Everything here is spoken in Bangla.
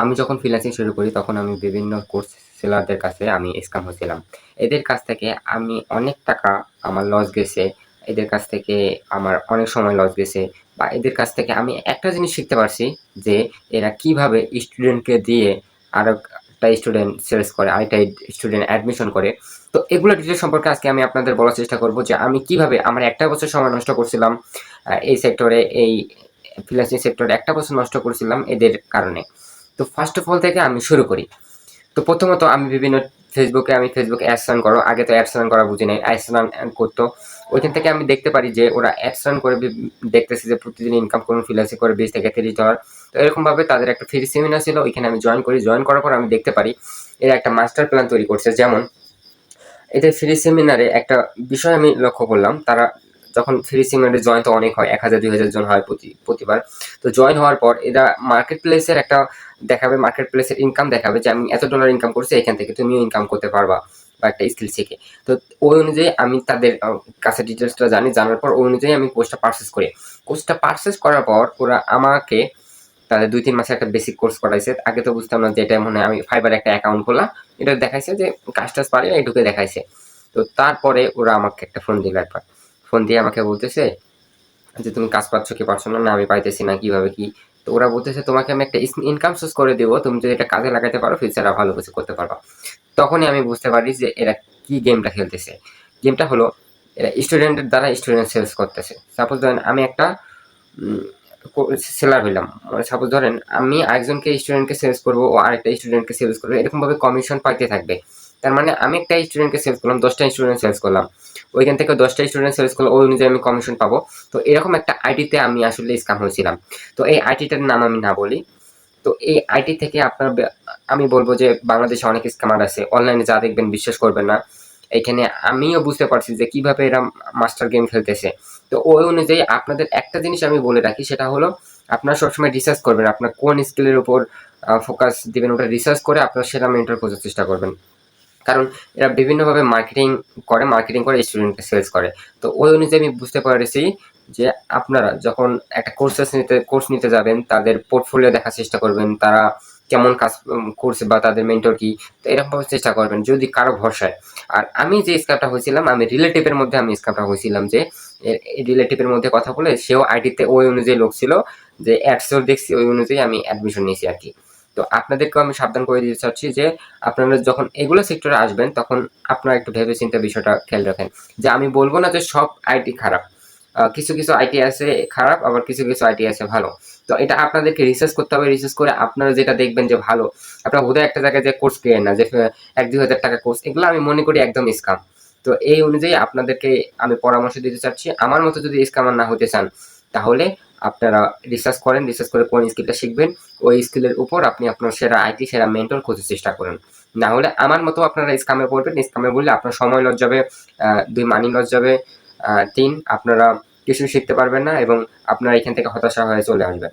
আমি যখন ফ্রিল্যান্সিং শুরু করি, তখন আমি বিভিন্ন কোর্স সেলারদের কাছে আমি স্ক্যাম হয়েছিলাম এদের কাছ থেকে আমি অনেক টাকা আমার লস গেছে, এদের কাছ থেকে আমার অনেক সময় লস গেছে বা এদের কাছ থেকে আমি একটা জিনিস শিখতে পারছি যে এরা কীভাবে স্টুডেন্টকে দিয়ে আরও একটা স্টুডেন্ট সেলস করে, আরেকটা স্টুডেন্ট অ্যাডমিশন করে। তো এগুলো ডিটেল সম্পর্কে আজকে আমি আপনাদের বলার চেষ্টা করব যে আমি কীভাবে আমার একটা বছর সময় নষ্ট করছিলাম এই সেক্টরে এই ফ্রিল্যান্সিং সেক্টরে একটা বছর নষ্ট করছিলাম এদের কারণে। তো ফার্স্ট অফ অল থেকে আমি শুরু করি। তো প্রথমত আমি বিভিন্ন ফেসবুকে আমি ফেসবুকে অ্যাডস রান করো। আগে তো অ্যাডস রান করা বুঝি নাই। অ্যাডস রান করতো। ওইখান থেকে আমি দেখতে পারি যে ওরা অ্যাডস রান করে দেখতেছে যে প্রতিদিন ইনকাম করুন ফ্রিল্যান্সিং করে বিশ থেকে তিরিশ ডলার তো এরকমভাবে তাদের একটা ফ্রি সেমিনার ছিল। ওইখানে আমি জয়েন করি। জয়েন করার পর আমি দেখতে পারি এরা একটা মাস্টার প্ল্যান তৈরি করছে। যেমন এদের ফ্রি সেমিনারে একটা বিষয় আমি লক্ষ্য করলাম। তারা যখন ফ্রি সেমিনারে জয়েন তো অনেক হয়, এক হাজার, দুই হাজার জন হয় প্রতি, প্রতিবার। তো জয়েন হওয়ার পর এরা মার্কেট প্লেসের একটা দেখাবে মার্কেট প্লেসের ইনকাম দেখাবে যে আমি এত ডলার ইনকাম করছি, এখান থেকে তুমিও ইনকাম করতে পারবা বা একটা স্কিল শিখে। তো ওই অনুযায়ী আমি তাদের কাছে ডিটেলসটা জানি, জানার পর ওই অনুযায়ী আমি কোর্সটা পারচেস করি। কোর্সটা পারচেস করার পর ওরা আমাকে তাদের দুই, তিন মাসে একটা বেসিক কোর্স করাইছে। আগে তো বুঝতাম না যে এটা মনে হয় আমি ফাইবার একটা অ্যাকাউন্ট খোলা এটা দেখাইছে যে কাজ টাজ পারি না এটুকু দেখাইছে। তো তারপরে ওরা আমাকে একটা ফোন দিল একবার। ফোন দিয়ে আমাকে বলতেছে যে, তুমি কাজ পাচ্ছ কি পারছ না? না, আমি পাইতেছি না, কীভাবে কি? তো ওরা বলতেছে, তোমাকে আমি একটা ইনকাম সোর্স করে দেবো। তুমি যদি এটা কাজে লাগাতে পারো, ফিউচারে ভালো কিছু করতে পারবা। তখনই আমি বুঝতে পারি যে, এরা কি গেমটা খেলতেছে। গেমটা হলো, এরা স্টুডেন্টের দ্বারা স্টুডেন্ট সেলস করতেছে। সাপোজ ধরেন আমি একটা সেলার হইলাম। মানে সাপোজ ধরেন আমি আরেকজনকে স্টুডেন্টকে সেলস করব, ও আরেকটা স্টুডেন্টকে সেলস করব। এরকমভাবে কমিশন পাইতে থাকবে। তার মানে আমি একটা স্টুডেন্টকে সেলস করলাম, দশটা স্টুডেন্ট সেলস করলাম। ওইখান থেকে দশটা স্টুডেন্ট সেলস করলে ওই অনুযায়ী আমি কমিশন পাবো। তো এরকম একটা আইটিতে আমি আসলে স্ক্যাম হয়েছিলাম। তো এই আইটিটার নাম আমি না বলি। তো এই আইটি থেকে আপনার আমি বলব যে বাংলাদেশে অনেক স্ক্যামার আছে। অনলাইনে যা দেখবেন বিশ্বাস করবেন না। এখানে আমিও বুঝতে পারছি যে কীভাবে এরা মাস্টার গেম খেলতেছে। তো ওই অনুযায়ী আপনাদের একটা জিনিস আমি বলে রাখি, সেটা হলো আপনারা সবসময় রিসার্চ করবেন। আপনার কোন স্কিলের উপর ফোকাস দিবেন, ওটা রিসার্চ করে আপনার সেটা মেন্টর খোঁজার চেষ্টা করবেন। কারণ এরা বিভিন্নভাবে মার্কেটিং করে মার্কেটিং করে স্টুডেন্টকে সেলস করে। তো ওই অনুযায়ী আমি বুঝতে পারছি যে আপনারা যখন একটা কোর্সেস নিতে কোর্স নিতে যাবেন, তাদের পোর্টফোলিও দেখার চেষ্টা করবেন, তারা কেমন কাজ করছে বা তাদের মেন্টর কি, তো এরকমভাবে চেষ্টা করবেন যদি কারও ভরসায়। আর আমি যে স্ক্যামটা হয়েছিলাম, আমি রিলেটিভের মধ্যে আমি স্ক্যামটা হয়েছিলাম যে রিলেটিভের মধ্যে কথা বলে সেও আইটিতে ওই অনুযায়ী লোক ছিল যে অ্যাডসেও দেখছি, ওই অনুযায়ী আমি অ্যাডমিশন নিয়েছি আর কি। তো আপনাদেরকেও আমি সাবধান করে দিতে চাচ্ছি যে আপনারা যখন এগুলো সেক্টরে আসবেন, তখন আপনারা একটু ভেবে চিন্তে বিষয়টা খেয়াল রাখেন যে আমি বলব না যে সব আইটি খারাপ। কিছু কিছু আইটি আছে খারাপ, আবার কিছু কিছু আইটি আছে ভালো। তো এটা আপনাদেরকে রিসার্চ করতে হবে রিসার্চ করে আপনারা যেটা দেখবেন যে ভালো। আপনারা বোধহয় একটা জায়গায় যে কোর্স কেনেন না, যে এক দুই হাজার টাকা কোর্স এগুলো আমি মনে করি একদম স্কাম তো এই অনুযায়ী আপনাদেরকে আমি পরামর্শ দিতে চাচ্ছি। আমার মতো যদি স্কামার না হতে চান তাহলে আপনারা রিসার্চ করেন রিসার্চ করে কোন স্কিলটা শিখবেন, ওই স্কিলের উপর আপনি আপনার সেরা আইটি সেরা মেন্টর খোঁজার চেষ্টা করেন। না হলে আমার মতো আপনারা স্কামে পড়বেন স্কামে বললে আপনার সময় লস যাবে দুই মানি লস যাবে তিন, আপনারা কিছু শিখতে পারবেন না এবং আপনারা এখান থেকে হতাশা হয়ে চলে আসবেন।